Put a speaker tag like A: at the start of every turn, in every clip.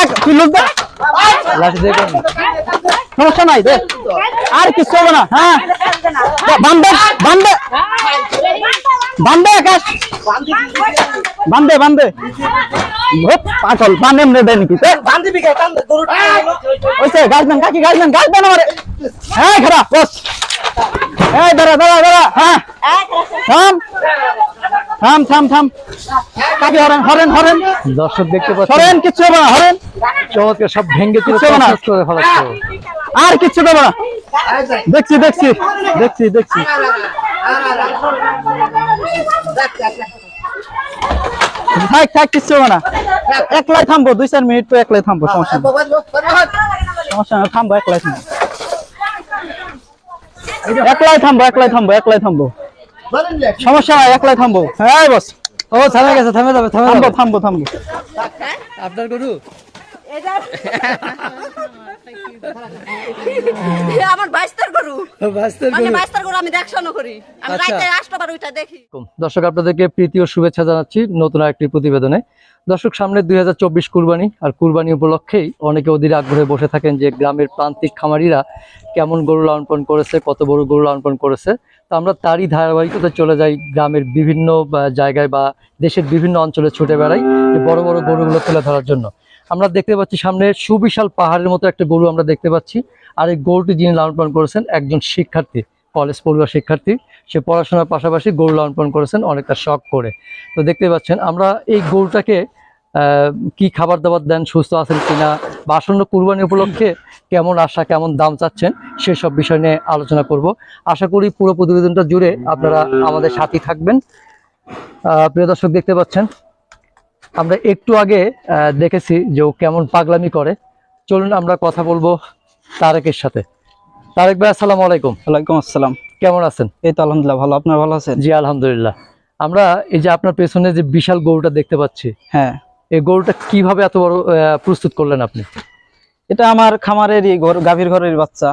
A: এক, তুই লুট দে।
B: লাঠি দিয়ে করেন।
A: সমস্যা নাই দে। আর কিছু হবে না হ্যাঁ। বান্ধে বান্ধে বান্ধে আকাশ। বান্ধে বান্ধে পাগল বান্ধে এমনি দেয় নাকি তে, ওইসে গার্জেন কাকি গার্জেন গার্জেন আমারে। হ্যাঁ খারাপ বস। এই দাঁড়া দাঁড়া দাঁড়া হ্যাঁ। থাম। থাম থাম থাম। কাকে হরেন হরেন হরেন।
B: দর্শক দেখতে পাচ্ছেন।
A: হরেন কিচ্ছু হবে না হরেন।
B: চমৎকার সব ভেঙ্গে তুলে
A: কিচ্ছু হবে না।
B: করে ফেলাচ্ছে।
A: আর কিচ্ছু দেবো না। দেখছি দেখছি দেখছি দেখছি। থাক থাক কিচ্ছু হবে না। একলাই থামবো দুই চার মিনিট তো একলাই থামবো সমস্যা সমস্যা থামবো একলাই থামবো। একলাই থামবো একলাই থামবো একলাই থামবো। সমস্যা হয় একলাই থামবো। হ্যাঁ বস।
B: ও থামে গেছে থামে যাবে থামে
A: থামবো
B: যাবে।
A: থামবো থামবো
B: আপনার গরু?
C: মানে
B: আচ্ছা। দর্শক আপনাদেরকে প্রীতি ও শুভেচ্ছা জানাচ্ছি নতুন একটি প্রতিবেদনে। দর্শক সামনে দুই হাজার চব্বিশ কুরবানি আর কুরবানি উপলক্ষেই অনেকে অধীর আগ্রহে বসে থাকেন যে গ্রামের প্রান্তিক খামারিরা কেমন গরু লালন করেছে কত বড় গরু লালন করেছে। তো আমরা তারই ধারাবাহিকতায় চলে যাই গ্রামের বিভিন্ন জায়গায় বা দেশের বিভিন্ন অঞ্চলে ছুটে বেড়াই বড় বড় গরুগুলো তুলে ধরার জন্য। আমরা দেখতে পাচ্ছি সামনে সুবিশাল পাহাড়ের মতো একটা গরু আমরা দেখতে পাচ্ছি। আর এই গরুটি যিনি লালন পালন করেছেন একজন শিক্ষার্থী, কলেজ পড়ুয়া শিক্ষার্থী। সে পড়াশোনার পাশাপাশি গরু লালন পালন করেছেন, অনেকটা শখ করে। তো দেখতে পাচ্ছেন, আমরা এই গরুটাকে কি খাবার দাবার দেন, সুস্থ আছেন কিনা, বা আসন্ন কুরবানি উপলক্ষে কেমন আশা, কেমন দাম চাচ্ছেন, সেসব বিষয় নিয়ে আলোচনা করব। আশা করি পুরো প্রতিবেদনটা জুড়ে আপনারা আমাদের সাথী থাকবেন। প্রিয় দর্শক দেখতে পাচ্ছেন আমরা একটু আগে দেখেছি যে ও কেমন পাগলামি করে। চলুন আমরা কথা বলব তারেকের সাথে। তারেক ভাই আসসালামু আলাইকুম।
A: ওয়ালাইকুম আসসালাম।
B: কেমন আছেন?
A: এই তো আলহামদুলিল্লাহ ভালো। আপনার ভালো আছেন?
B: জি আলহামদুলিল্লাহ। আমরা এই যে আপনার পেছনে যে বিশাল গরুটা দেখতে পাচ্ছি
A: হ্যাঁ।
B: এই গরুটা কীভাবে এত বড় আহ, প্রস্তুত করলেন আপনি?
A: এটা আমার খামারেরই ঘর গাভীর ঘরের বাচ্চা।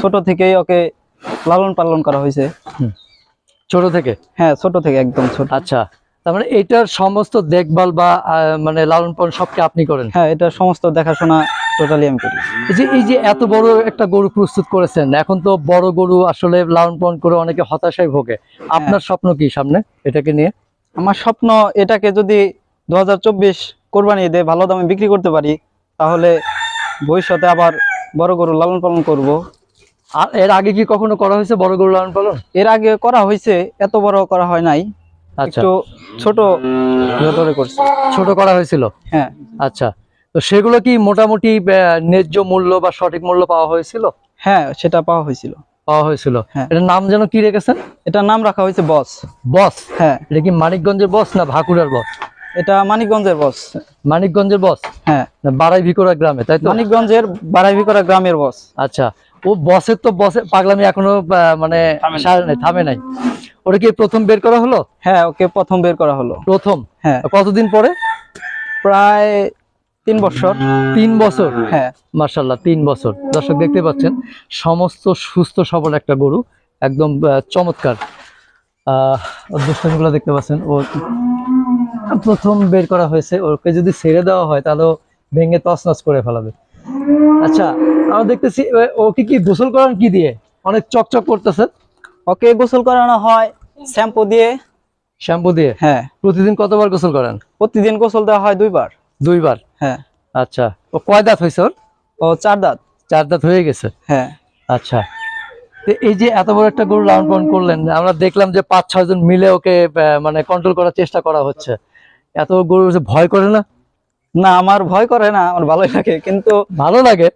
A: ছোট থেকেই ওকে লালন পালন করা হয়েছে।
B: ছোট থেকে?
A: হ্যাঁ ছোট থেকে একদম ছোট।
B: আচ্ছা। তার মানে এটার সমস্ত দেখভাল বা মানে লালন পালন সবকে আপনি করেন?
A: হ্যাঁ এটা সমস্ত দেখাশোনা টোটালি আমি করি।
B: এই যে এই যে এত বড় একটা গরু প্রস্তুত করেছেন এখন তো বড় গরু আসলে লালন পালন করে অনেকে হতাশায় ভোগে। আপনার স্বপ্ন কি সামনে এটাকে নিয়ে?
A: আমার স্বপ্ন এটাকে যদি দু হাজার চব্বিশ কোরবানি ঈদে ভালো দামে বিক্রি করতে পারি তাহলে ভবিষ্যতে আবার বড় গরু লালন পালন করব।
B: আর এর আগে কি কখনো করা হয়েছে বড় গরু লালন পালন
A: এর আগে করা হয়েছে এত বড় করা হয় নাই। একটু ছোট ভেতরে করছে।
B: ছোট করা হয়েছিল?
A: হ্যাঁ।
B: আচ্ছা। তো সেগুলো কি মোটামুটি ন্যায্য মূল্য বা সঠিক মূল্য পাওয়া হয়েছিল?
A: হ্যাঁ সেটা পাওয়া হয়েছিল।
B: পাওয়া হয়েছিল।
A: হ্যাঁ।
B: এটার নাম যেন কি রেখেছেন?
A: এটার নাম রাখা হয়েছে বস।
B: বস?
A: হ্যাঁ।
B: এটা কি মানিকগঞ্জের বস না ভাকুড়ার বস?
A: এটা মানিকগঞ্জের বস।
B: মানিকগঞ্জের বস?
A: হ্যাঁ।
B: বারাই ভিকুরা গ্রামে তাই তো?
A: মানিকগঞ্জের বারাইভিকরা গ্রামের বস।
B: আচ্ছা। ও বসের তো বসে পাগলামি এখনও আহ, মানে থামে নাই। ওটা কি প্রথম বের করা হলো?
A: হ্যাঁ ওকে প্রথম বের করা হলো।
B: প্রথম?
A: হ্যাঁ।
B: কতদিন পরে?
A: প্রায় তিন বছর।
B: তিন বছর?
A: হ্যাঁ।
B: মার্শাল্লাহ তিন বছর। দর্শক দেখতে পাচ্ছেন সমস্ত সুস্থ সবল একটা গরু। একদম আহ, চমৎকার। আহ দুষ্টামিগুলো দেখতে পাচ্ছেন ও প্রথম বের করা হয়েছে। ওকে যদি ছেড়ে দেওয়া হয় তাহলে ভেঙে তছনছ করে ফেলাবে। আচ্ছা আমরা দেখতেছি ও- ওকে কি গোসল করান কি দিয়ে? অনেক চকচক করতেছে।
A: ওকে গোসল করানো হয় শ্যাম্পু দিয়ে।
B: শ্যাম্পু দিয়ে?
A: হ্যাঁ।
B: প্রতিদিন কতবার গোসল করেন?
A: প্রতিদিন গোসল দেওয়া হয় দুইবার।
B: দুইবার?
A: হ্যাঁ।
B: আচ্ছা ও কয় দাঁত হয়েছে ওর?
A: ও চার দাঁত।
B: চার দাঁত হয়ে গেছে?
A: হ্যাঁ।
B: আচ্ছা তো এই যে এত বড় একটা গরু লালন পালন করলেন আমরা দেখলাম যে পাঁচ ছয় জন মিলে ওকে মানে কন্ট্রোল করার চেষ্টা করা হচ্ছে। এত গরু ভয় করে না?
A: না আমার ভয় করে না আমার ভালোই লাগে কিন্তু
B: ভালো লাগে?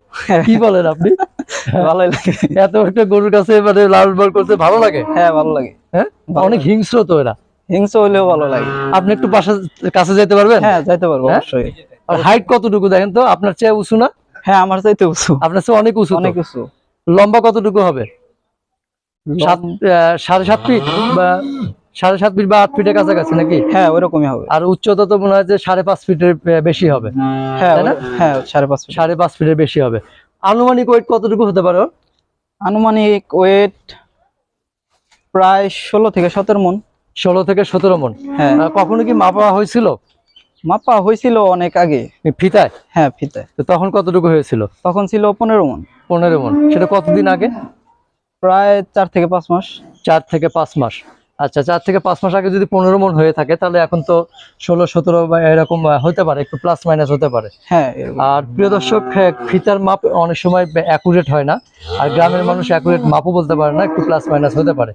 B: কি বলেন আপনি?
A: ভালোই লাগে।
B: এত একটা গরুর কাছে মানে লাল পালন করতে ভালো লাগে?
A: হ্যাঁ ভালো লাগে।
B: হ্যাঁ? অনেক হিংস্র তো এরা।
A: হিংস্র হলেও ভালো লাগে।
B: আপনি একটু পাশে কাছে যেতে পারবেন?
A: হ্যাঁ যাইতে পারব
B: হ্যাঁ?
A: অবশ্যই।
B: আর হাইট কতটুকু দেখেন তো? আপনার চেয়ে উঁচু না?
A: হ্যাঁ আমার চাইতে উঁচু।
B: আপনার চেয়ে অনেক উঁচু
A: অনেক উঁচু।
B: লম্বা কতটুকু হবে? সাত সাড়ে সাত ফিট বা সাড়ে সাত ফিট বা আট ফিটের কাছাকাছি নাকি?
A: হ্যাঁ ওইরকমই হবে।
B: আর উচ্চতা তো মনে হয় যে সাড়ে পাঁচ ফিটের বেশি হবে।
A: হ্যাঁ হ্যাঁ সাড়ে পাঁচ ফিট
B: সাড়ে পাঁচ ফিটের বেশি হবে। আনুমানিক ওয়েট কতটুকু হতে পারে
A: আনুমানিক ওয়েট প্রায় ষোলো থেকে সতেরো মন।
B: ষোলো থেকে সতেরো মন।
A: হ্যাঁ।
B: কখনো কি মাপা হয়েছিল?
A: মাপা হয়েছিল অনেক আগে।
B: ফিতায়?
A: হ্যাঁ ফিতায়।
B: তো তখন কতটুকু হয়েছিল?
A: তখন ছিল পনেরো মন।
B: পনেরো মন। সেটা কতদিন আগে?
A: প্রায় চার থেকে পাঁচ মাস।
B: চার থেকে পাঁচ মাস। আচ্ছা চার থেকে পাঁচ মাস আগে যদি পনেরো মন হয়ে থাকে তাহলে এখন তো ষোলো সতেরো বা এরকম হতে পারে একটু প্লাস মাইনাস হতে পারে।
A: হ্যাঁ
B: আর প্রিয় দর্শক হ্যাঁ, ফিতার মাপ অনেক সময় অ্যাকুরেট হয় না আর গ্রামের মানুষ অ্যাকুরেট মাপও বলতে পারে না একটু প্লাস মাইনাস হতে পারে।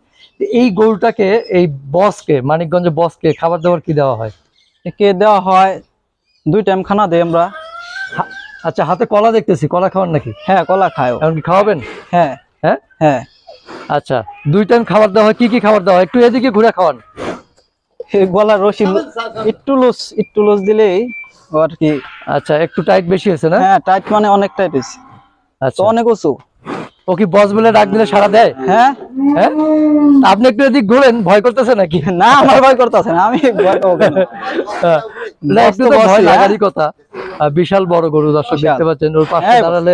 B: এই গরুটাকে এই বসকে মানিকগঞ্জে বসকে খাবার দাবার কি দেওয়া হয়?
A: একে দেওয়া হয় দুই টাইম খানা দেই আমরা।
B: আচ্ছা হাতে কলা দেখতেছি কলা খাওয়ান নাকি?
A: হ্যাঁ কলা খায়ও
B: এমনকি খাওয়াবেন?
A: হ্যাঁ।
B: হ্যাঁ?
A: হ্যাঁ।
B: আচ্ছা দুই টাইম খাবার দেওয়া হয় কি কি খাবার দেওয়া হয়? একটু এদিকে ঘুরে খাওয়ান।
A: এই গলার রশি একটু লুজ একটু লুজ দিলেই আর কি।
B: আচ্ছা একটু টাইট বেশি হয়েছে না?
A: হ্যাঁ টাইট মানে অনেক টাইট হয়েছে।
B: আচ্ছা।
A: অনেক উঁচু।
B: ও কি বস বলে ডাক দিলে সারা দেয়?
A: হ্যাঁ।
B: হ্যাঁ? আপনি একটু এদিক ঘুরেন ভয় করতেছে নাকি?
A: না আমার ভয় করতেছে না আমি ভয়
B: হ্যাঁ, না, একটু ভয় লাগারই কথা। বিশাল বড় গরু দর্শক দেখতে পাচ্ছেন ওর পাশে
A: হ্যাঁ।
B: দাঁড়ালে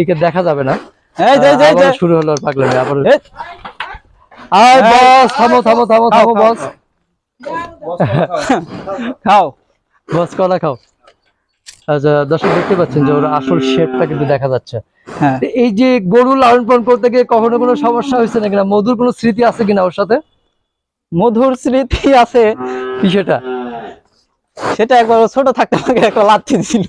B: একে দেখা যাবে না।
A: এই যে যে, যে।
B: শুরু হলো পাগলামি আবার আয় বস থামো থামো থামো
A: খাও,
B: থামো বস।
A: খাও।
B: বস কলা খাও। আচ্ছা দর্শক দেখতে পাচ্ছেন যে ওর আসল শেপটা কিন্তু দেখা যাচ্ছে।
A: হ্যাঁ।
B: এই যে গরু লালন পালন করতে গিয়ে কখনো কোনো সমস্যা হয়েছে না? কিনা মধুর কোনো স্মৃতি আছে কিনা ওর সাথে?
A: মধুর স্মৃতি আছে।
B: কি সেটা?
A: সেটা একবার ছোট থাকতে আমাকে একটা লাথি দিছিল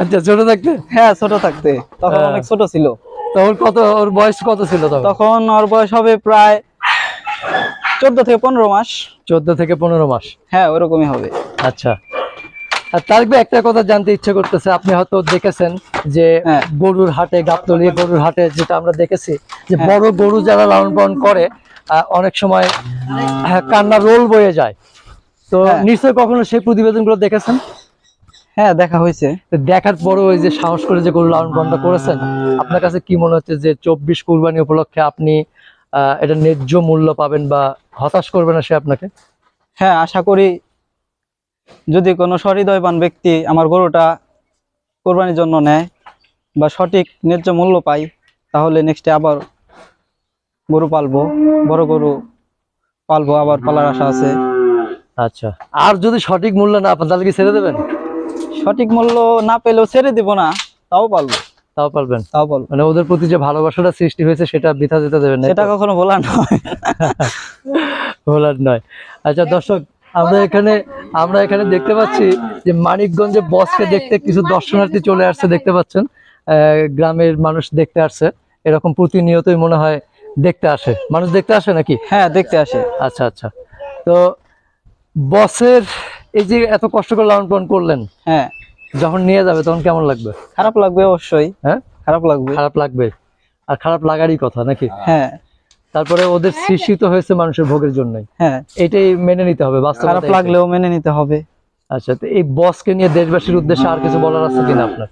B: আচ্ছা ছোট থাকতে?
A: হ্যাঁ ছোট থাকতে। তখন
B: হ্যাঁ।
A: অনেক ছোট ছিল।
B: তখন কত ওর বয়স কত ছিল তখন?
A: তখন ওর বয়স হবে প্রায় চোদ্দ থেকে পনেরো মাস।
B: চোদ্দ থেকে পনেরো মাস।
A: হ্যাঁ ওরকমই হবে।
B: আচ্ছা। আর ভাই একটা কথা জানতে ইচ্ছে করতেছে। আপনি হয়তো দেখেছেন যে
A: হ্যাঁ।
B: গরুর হাটে গাবতলি গরুর হাটে যেটা আমরা দেখেছি যে
A: হ্যাঁ।
B: বড় গরু যারা লালন পালন করে আহ, অনেক সময় কান্না রোল বয়ে যায়। তো
A: হ্যাঁ।
B: নিশ্চয়ই কখনো সেই প্রতিবেদনগুলো দেখেছেন?
A: হ্যাঁ দেখা হয়েছে।
B: দেখার পরে ওই যে সাহস করে যে গরু লালন পালনটা করেছেন আপনার কাছে কি মনে হচ্ছে যে চব্বিশ কুরবানি উপলক্ষে আপনি এটা ন্যায্য মূল্য পাবেন বা হতাশ করবে না সে আপনাকে?
A: হ্যাঁ আশা করি যদি কোনো সহৃদয়বান ব্যক্তি আমার গরুটা কোরবানির জন্য নেয় বা সঠিক ন্যায্য মূল্য পাই তাহলে নেক্সটে আবার গরু পালবো বড় গরু পালবো আবার পালার আশা আছে।
B: আচ্ছা। আর যদি সঠিক মূল্য না পান তাহলে কি ছেড়ে দেবেন?
A: সঠিক মূল্য না পেলেও ছেড়ে দিব না তাও পালবো
B: তাও পারবেন?
A: তাও পালবো
B: মানে ওদের প্রতি যে ভালোবাসাটা সৃষ্টি হয়েছে সেটা বৃথা যেতে দেবেন না
A: সেটা কখনো বলার নয়।
B: বলার নয়। আচ্ছা দর্শক আমরা এখানে আমরা এখানে দেখতে পাচ্ছি যে মানিকগঞ্জে বসকে দেখতে কিছু দর্শনার্থী চলে আসছে দেখতে পাচ্ছেন? গ্রামের মানুষ দেখতে আসছে। এরকম প্রতিনিয়তই মনে হয় দেখতে আসে। মানুষ দেখতে আসে নাকি?
A: হ্যাঁ দেখতে আসে।
B: আচ্ছা আচ্ছা। তো বসের এই যে এত কষ্ট করে লালন পালন করলেন
A: হ্যাঁ।
B: যখন নিয়ে যাবে তখন কেমন লাগবে?
A: খারাপ লাগবে অবশ্যই।
B: হ্যাঁ?
A: খারাপ লাগবে।
B: খারাপ লাগবে। আর খারাপ লাগারই কথা নাকি?
A: হ্যাঁ।
B: তারপরে ওদের সৃষ্টি তো হয়েছে মানুষের ভোগের জন্যই।
A: হ্যাঁ।
B: এটাই মেনে নিতে হবে
A: খারাপ লাগলেও মেনে নিতে হবে।
B: আচ্ছা তো এই বসকে নিয়ে দেশবাসীর উদ্দেশ্যে আর কিছু বলার আছে কিনা আপনার?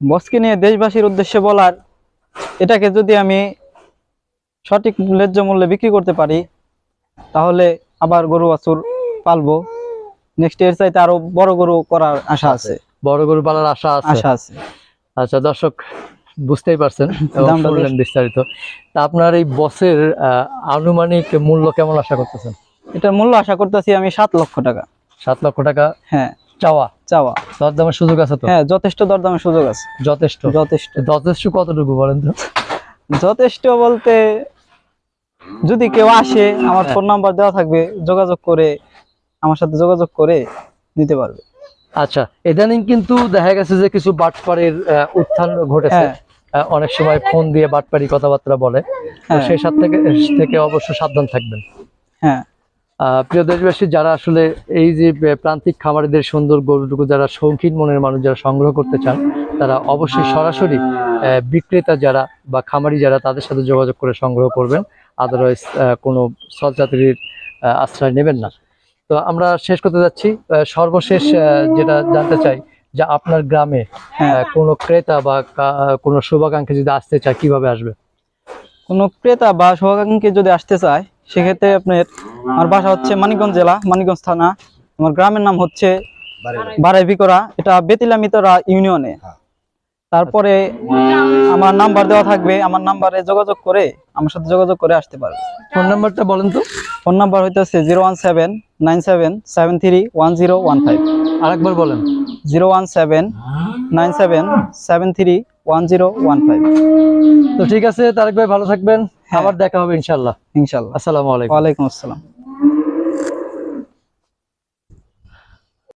A: বসকে নিয়ে দেশবাসীর উদ্দেশ্যে বলার এটাকে যদি আমি সঠিক ন্যায্য মূল্যে বিক্রি করতে পারি তাহলে আবার গরু বাছুর পালবো। নেক্সট এর চাইতে আরও বড় গরু করার আশা আছে।
B: বড় গরু পালার আশা আছে।
A: আশা আছে।
B: আচ্ছা দর্শক বুঝতেই পারছেন শুনলেন বিস্তারিত। তা আপনার এই বসের আনুমানিক মূল্য কেমন আশা করতেছেন?
A: এটার মূল্য আশা করতেছি আমি সাত লক্ষ টাকা।
B: সাত লক্ষ টাকা?
A: হ্যাঁ।
B: চাওয়া?
A: চাওয়া।
B: দরদামের সুযোগ আছে তো?
A: হ্যাঁ যথেষ্ট দরদামের সুযোগ আছে।
B: যথেষ্ট?
A: যথেষ্ট।
B: যথেষ্ট কতটুকু বলেন তো?
A: যথেষ্ট বলতে যদি কেউ আসে আমার
B: হ্যাঁ।
A: ফোন নাম্বার দেওয়া থাকবে যোগাযোগ করে আমার সাথে যোগাযোগ করে নিতে পারবে।
B: আচ্ছা ইদানিং কিন্তু দেখা গেছে যে কিছু বাটপাড়ির উত্থান ঘটেছে।
A: হ্যাঁ।
B: অনেক সময় ফোন দিয়ে বাটপাড়ি কথাবার্তা বলে।
A: হ্যাঁ।
B: সেই সাথ থেকে থেকে অবশ্য সাবধান থাকবেন।
A: হ্যাঁ।
B: প্রিয় দেশবাসী যারা আসলে এই যে প্রান্তিক খামারিদের সুন্দর গরুটুকু যারা শৌখিন মনের মানুষ যারা সংগ্রহ করতে চান তারা অবশ্যই সরাসরি বিক্রেতা যারা বা খামারি যারা তাদের সাথে যোগাযোগ করে সংগ্রহ করবেন। আদারওয়াইজ কোনো আহ, আশ্রয় নেবেন না। তো আমরা শেষ করতে যাচ্ছি। সর্বশেষ যেটা জানতে চাই যে আপনার গ্রামে
A: হ্যাঁ।
B: কোনো ক্রেতা বা কোনো শুভাকাঙ্ক্ষী যদি আসতে চায় কীভাবে আসবে?
A: কোনো ক্রেতা বা শুভাকাঙ্ক্ষী যদি আসতে চায় সেক্ষেত্রে আপনার আমার বাসা হচ্ছে মানিকগঞ্জ জেলা মানিকগঞ্জ থানা। আমার গ্রামের নাম হচ্ছে বারাই বিকরা এটা বেতিলা মিতরা ইউনিয়নে। তারপরে আমার নাম্বার দেওয়া থাকবে আমার নাম্বারে যোগাযোগ করে আমার সাথে যোগাযোগ করে আসতে পারবে।
B: ফোন নাম্বারটা বলেন তো।
A: ফোন নাম্বার হইতেছে zero one seven nine seven seven three one zero one five.
B: আরেকবার বলেন।
A: Zero one seven nine seven seven three one zero one five.
B: তো ঠিক আছে তারেক ভাই ভালো থাকবেন। আবার দেখা হবে ইনশাল্লাহ
A: ইনশাল্লাহ
B: আসসালামু আলাইকুম।
A: ওয়ালাইকুম আসসালাম।